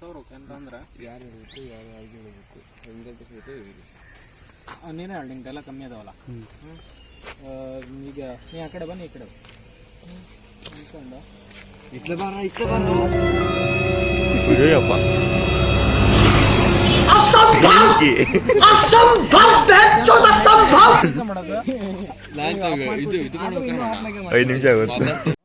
ಹೇಳ್ಬೇಕು ಹೇಳಬೇಕು ಹೆಂಗೆ ಸಹಿತ ಹೇಳಿ ನೀನೇ ಹೇಳಿ ನಿಂಗೆಲ್ಲ ಕಮ್ಮಿ ಅದಾವಲ್ಲ ಈಗ ನೀ ಆ ಕಡೆ ಬನ್ನಿ ಈ ಕಡೆ. ಅನ್ಕೊಂಡು ಇಟ್ಲ ಬಾರ ಇಟ್ಲ ಬಾರ ಅಯ್ಯಪ್ಪ ಐದು ನಿಮಿಷ ಆಗುತ್ತೆ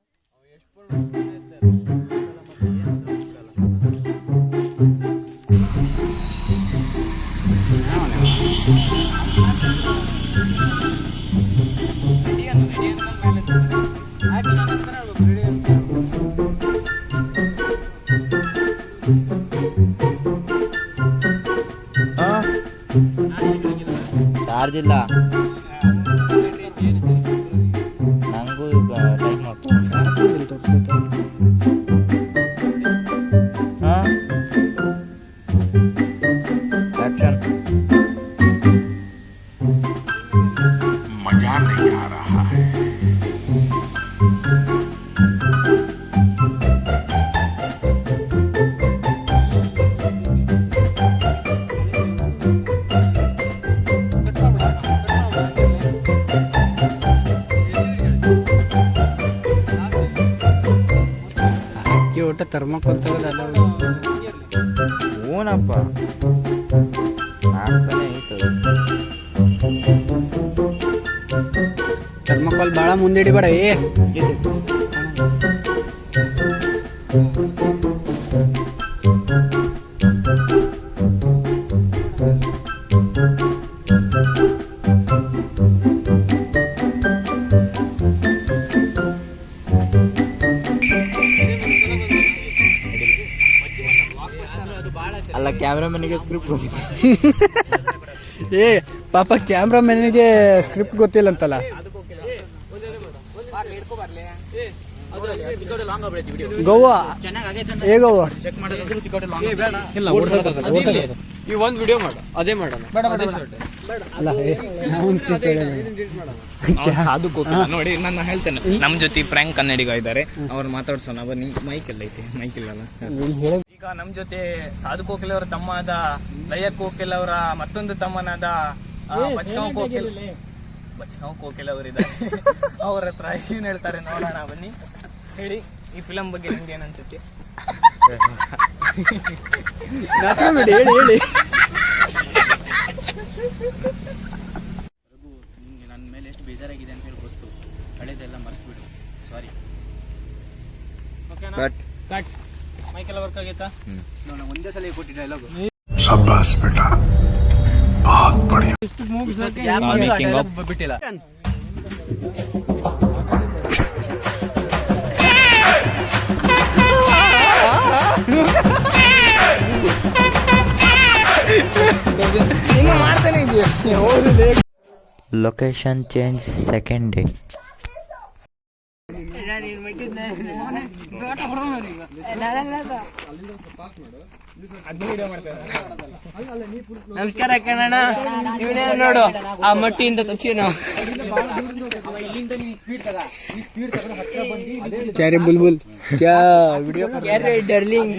nila. ಥರ್ಮಕೋಲ್ ತೆಗೆದಲ್ಲ ಓನಪ್ಪ ಆಗ್ತಾನೆ ಐತೆ ಥರ್ಮಕೋಲ್ ಭಾಳ ಮುಂದೆ ಹಿಡಿಬೇಡ ಏ. ಅಲ್ಲ ಕ್ಯಾಮ್ರಾಮನ್ಗೆ ಸ್ಕ್ರಿಪ್ಟ್ ಏ ಪಾಪ ಕ್ಯಾಮ್ರಾಮನ್ಗೆ ಸ್ಕ್ರಿಪ್ಟ್ ಗೊತ್ತಿಲ್ಲ ಅಂತಲ್ಲ ಗೋವಾ ಏ ಗೋವಾ? ಇಲ್ಲ. ಈ ಒಂದು ವಿಡಿಯೋ ಮಾಡು ಅದೇ ಮಾಡೋಣ. ಅಲ್ಲ ಅದು ಗೊತ್ತಿಲ್ಲ ನೋಡಿ ನಾನು ಹೇಳ್ತೇನೆ. ನಮ್ಮ ಜೊತೆ ಪ್ರ್ಯಾಂಕ್ ಕನ್ನಡಿಗ ಇದ್ದಾರೆ ಅವ್ರು ಮಾತಾಡ್ಸೋಣ. ಬನ್ನಿ ಮೈಕ್ ಎಲ್ಲ ಐತಿ. ಮೈಕ್ ಇಲ್ಲಲ್ಲ? ಈಗ ನಮ್ಮ ಜೊತೆ ಸಾಧು ಕೋಕಿಲ್ ಅವರ ತಮ್ಮ ಆದ ಲಯ ಕೋಕಿಲ್ ಅವರ ಮತ್ತೊಂದು ತಮ್ಮನಾದ ಆ, ಬಚ್ಕಾವ್ ಕೋಕಿಲ್ ಬಚ್ಕಾವ್ ಕೋಕಿಲ್ ಅವರಿದ್ದಾರೆ ಅವ್ರ ಹತ್ರ ಏನ್ ಹೇಳ್ತಾರೆ ನೋಡೋಣ ಬನ್ನಿ. ಹೇಳಿ ಈ ಫಿಲಂ ಬಗ್ಗೆ ನಿಮ್ಗೆ ಏನ್ ಅನ್ಸುತ್ತೆ? ಹೇಳಿ ಹೇಳಿ. ನಿಮಗೆ ನನ್ನ ಮೇಲೆ ಎಷ್ಟು ಬೇಜಾರಾಗಿದೆ ಅಂತ ಹೇಳಿ ಗೊತ್ತು. ಮರೆತು ಮರ್ತ್ಬಿಡು. ಸಾರಿ ಓಕೆನಾ ಕಟ್ ಕಟ್ ಮೈಕೆಲ್ಲ ವರ್ಕ್ ಆಗೈತಾ ನೋಡ ಒಂದೇ ಸಲ ಕೊಟ್ಟಿ ಡೈಲಾಗ್ ಶಬ್ಬಾಸ್ ಬೇಟ ಬಹಳ ಬಡಿಯ ಇಷ್ಟು ಮೂವಿ ಸಕ್ಕೆ ಯಾವಾಗ ಡೈಲಾಗ್ ಬಿಟ್ಟಿಲ್ಲ ಲೊಕೇಶನ್ ಚೇಂಜ್ ಸೆಕೆಂಡ್ ಡೇ ನಮಸ್ಕಾರ ಕಣಣ್ಣ ಇವನೇ ನೋಡು. ಆ ಮಟ್ಟಿಯಿಂದ ತಪ್ಸಿ ನಾವು. ಕ್ಯಾರೆ ಬುಲ್ಬುಲ್. ಕ್ಯಾ ವಿಡಿಯೋ ಡರ್ಲಿಂಗ್.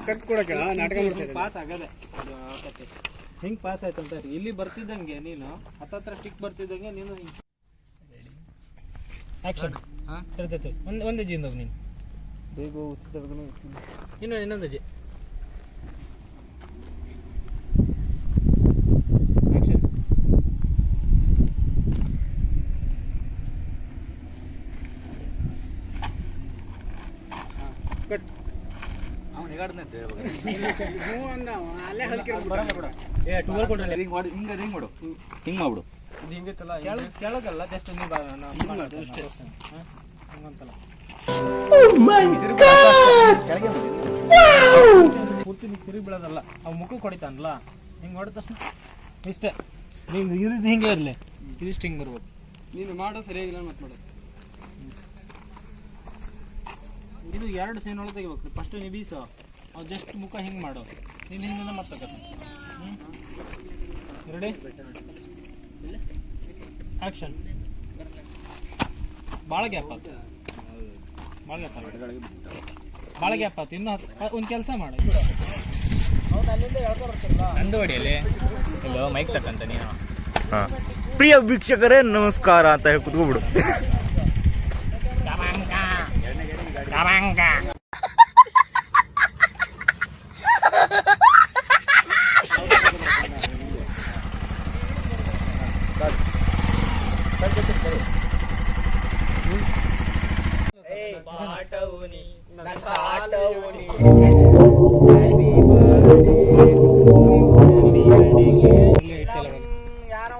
ಸ್ಪೆಕ್ಟ್ ಕೊಡಕ್ಕೆ ನಾಟಕ ಮಾಡ್ತಾರೆ ಪಾಸ್ ಆಗದೆ. ಹಿಂಗ್ ಪಾಸ್ ಆಯ್ತು ಅಂತ ಇಲ್ಲಿ ಬರ್ತಿದ್ದಂಗೆ ನೀನು ಹತ್ತತ್ರ ಸ್ಟಿಕ್ ಬರ್ತಿದ್ದಂಗೆ ನೀನು ಒಂದು ಒಂದೇ ಹೆಜ್ಜೆ ಹೋಗಿ ನೀನು. ಬೇಗ ಉಚಿತ ಇನ್ನೊಂದು ಹೆಜ್ಜೆ ಆಕ್ಷನ್ ಕಟ್ ಅವ್ನು ಹೇಗಾಡ್ನಂತೆ ಬರಲ್ಲ ಬಿಡ ಏ ಟೂವಲ್ ಕೊಡ್ರಿ ಹಿಂಗ್ ಮಾಡಿ ಹಿಂಗ ಹಿಂಗ್ ಮಾಡು ಹಿಂಗ್ ಮಾಡ್ಬಿಡು. ಕೆಳಗಲ್ಲ ಜಸ್ಟ್ ನೀವು ಪೂರ್ತಿ ನೀ ತಿರುಗಿ ಬೀಳೋದಲ್ಲ ಅವ್ ಮುಖಕ್ಕೆ ಹೊಡಿತಾನಲ್ಲ ಹಿಂಗೆ ಹೊಡೆದ ತಕ್ಷಣ ಇಷ್ಟೇ. ನೀವು ಇರಿದು ಹಿಂಗೆ ಇರಲಿ. ಇದಿಷ್ಟು ಹಿಂಗೆ ಬರ್ಬೋದು ನೀನು ಮಾಡೋ ಸರಿಯಾಗಿಲ್ಲ ಮತ್ತೆ ಮಾಡೋದು ಇದು ಎರಡು ಸೀನ್ ಒಳಗೆ ತೆಗಿಬೇಕು. ಫಸ್ಟ್ ನೀವು ಅವು ಜಸ್ಟ್ ಮುಖ ಹಿಂಗೆ ಮಾಡು. ನೀನು ಹಿಂದಿಂದ ಮತ್ತೆ ಹ್ಞೂ ರೆಡಿ? ಆಕ್ಷನ್ ಭಾಳ ಗ್ಯಾಪ್ ಆಯ್ತು ಬಾಳ ಗ್ಯಾಪ್ ಆಯ್ತು ಭಾಳ ಗ್ಯಾಪ್ ಆಯ್ತು ಇನ್ನು ಒಂದು ಕೆಲಸ ಮಾಡ. ನಂದು ಹೊಡಿಯಲ್ಲಿ ಇಲ್ಲೋ ಮೈಕ್ ತಕ್ಕಂತ ನೀನು. ಹಾ. ಪ್ರಿಯ ವೀಕ್ಷಕರೇ ನಮಸ್ಕಾರ ಅಂತ ಹೇಳಿ ಕುತ್ಕೊಬಿಡು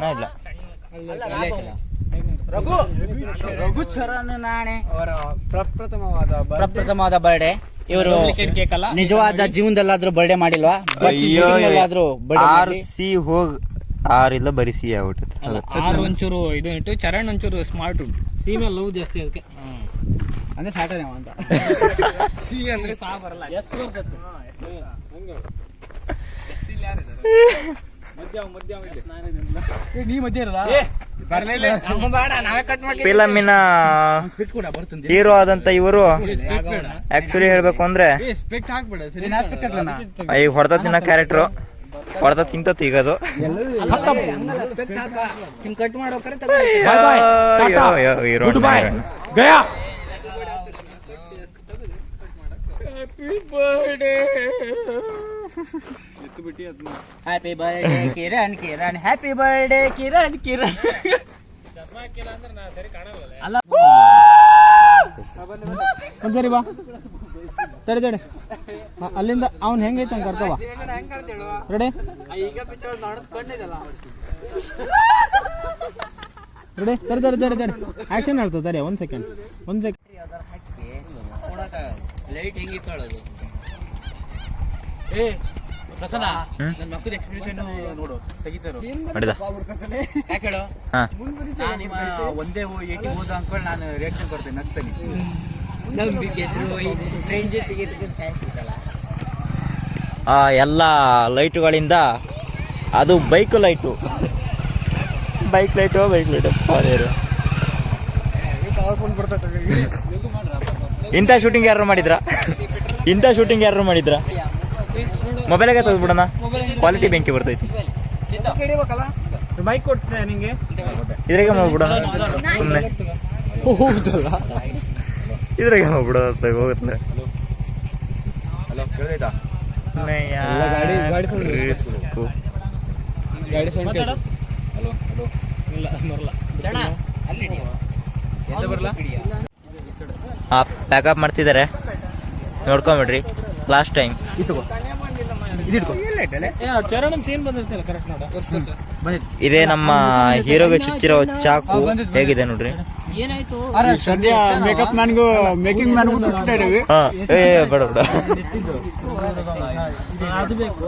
ನಾ ಇಲ್ಲ ರಘುಚರಣ ನಾಣೆ ಅವರ ಪ್ರಪ್ರಥಮವಾದ ಪ್ರಪ್ರಥಮವಾದ ಬರ್ಡೇ ಇವರು ಕೇಕ್ ಅಲ್ಲ ನಿಜವಾದ ಜೀವನದಲ್ಲಾದ್ರೂ ಬರ್ಡೇ ಮಾಡಿಲ್ವಾ ಆರ್ ಸಿ ಹೋಗ್ ಆರ್ ಇಲ್ಲ ಬರೀ ಸಿ ಆಗ್ಬಿಟ್ಟೈತೆ ಆರು ಒಂಚೂರು ಇದು ಇಟ್ಟು ಚರಣ್ ಒಂಚೂರು ಸ್ಮಾರ್ಟ್ ಉಂಟು. ಸಿ ಮೇಲೆ ಲವ್ ಜಾಸ್ತಿ ಅದಕ್ಕೆ. ಅಂದ್ರೆ ಸಾಟರ್ಡೆ ಅಂತ. ಸಿ ಅಂದ್ರೆ ಸಾ ಬರಲ್ಲ. ಎಸ್ ಬರ್ತದೆ ನೀ ಮಧ್ಯ ಇರಲ್ಲ ಬೇಡ ನಾವೇ ಕಟ್ ಮಾಡಿ ಫಿಲಮಿನ ಹೀರೋ ಆದಂತ ಇವರು ಆಕ್ಚುಲಿ ಹೇಳ್ಬೇಕು ಅಂದ್ರೆ ಸ್ಪೆಕ್ಟ್ ಹಾಕ್ಬೇಡ. ಸರಿ ಈ ಹೊಡೆದ ತಿನ್ನ ಕ್ಯಾರೆಕ್ಟ್ರು ಹೊಡೆದ ತಿಂತ ಈಗದು ಹಿಂಗ್ ಕಟ್ ಮಾಡ್ಬೇಕಾರೆ hero happy birthday Kiran Kiran happy birthday Kiran Kiran ಒಂದ್ಸರಿ ಬಾ. ತಡಿ ತಡಿ ಹ, ಅಲ್ಲಿಂದ ಅವ್ನ್ ಹೆಂಗೈತೆ ಅಂತ ಕರ್ಕೋ ಬಾ ರೆಡಿ? ರೆಡಿ? ತಡಿ ತಡಿ ತಡಿ ತಡಿ. ಆಕ್ಷನ್ ಹೇಳ್ತದೆ ತಡಿ ಒಂದ್ ಸೆಕೆಂಡ್ ಒಂದ್ ಸೆಕೆಂಡ್ ಲೈಟ್ ಹೆಂಗಿತ್ತು ಹೇಳೋದು ಏ ಪ್ರಸನ್ನ ನನ್ನ ಮಕ್ಕದ ಎಕ್ಸ್ಪ್ರೆಷನ್ ನೋಡು ತೆಗಿತಾರೋ ಮಾಡಿದ ಯಾಕೆ ಹೇಳು? ಹಾ. ನಾನು ನಿಮ್ಮ ಒಂದೇ ಏಟಿ ಹೋದ ಅಂದ್ಕೊಂಡು ನಾನು ರಿಯಾಕ್ಷನ್ ಕೊಡ್ತೇನೆ ನಗ್ತಾನೆ. ನಂಬಿಕೆ ಫ್ರೆಂಡ್ ಜೊತೆಗೆ ಆ ಎಲ್ಲ ಲೈಟುಗಳಿಂದ ಅದು bike light. Bike light bike light. ಇಂಥ ಶೂಟಿಂಗ್ ಯಾರು ಮಾಡಿದ್ರ? ಇಂಥ ಶೂಟಿಂಗ್ ಯಾರು ಮಾಡಿದ್ರ? ಮೊಬೈಲಾಗೆ ತೆಗೆದು ಬಿಡೋಣ ಕ್ವಾಲಿಟಿ ಬೆಂಕಿ ಬರ್ತೈತಿ. ಮೈಕ್ ಕೊಡ್ತೀನಿ ನಿಂಗೆ. ಇದ್ರಾಗೆ ಮಾಡ್ಬಿಡೋಣ. ಸುಮ್ಮನೆ ಇದ್ರಾಗೆ ಅತ್ಲಾಗ ಹೋಗುತ್ತೆ. ಗಾಡಿ. ಗಾಡಿ ಸೌಂಡ್ ಇಲ್ಲ ಬರಲ್ಲ ಆ ಪ್ಯಾಕಪ್ ಮಾಡ್ತಿದ್ದಾರೆ ನೋಡ್ಕೊಂಬಿಡ್ರಿ. ಲಾಸ್ಟ್ ಟೈಮ್ ಚರಣ್ ಸೀನ್ ಬಂದಿರ್ತಲ್ಲ ಕರೆಕ್ಟ್ ನೋಡ. ಇದೇ ನಮ್ಮ ಹೀರೋಗೆ ಚುಚ್ಚಿರೋ ಚಾಕು ಹೇಗಿದೆ ನೋಡ್ರಿ? ಸದ್ಯ ಮೇಕಪ್ ಮ್ಯಾನ್ಗೂ ಮೇಕಿಂಗ್ ಮ್ಯಾನ್ಗೂ ಚುಚ್ತಾ ಇದ್ದೀವಿ. ಹಾ. ಏ ಏ, ಬೇಡ ಬೇಡ. ಅದು ಬೇಕು.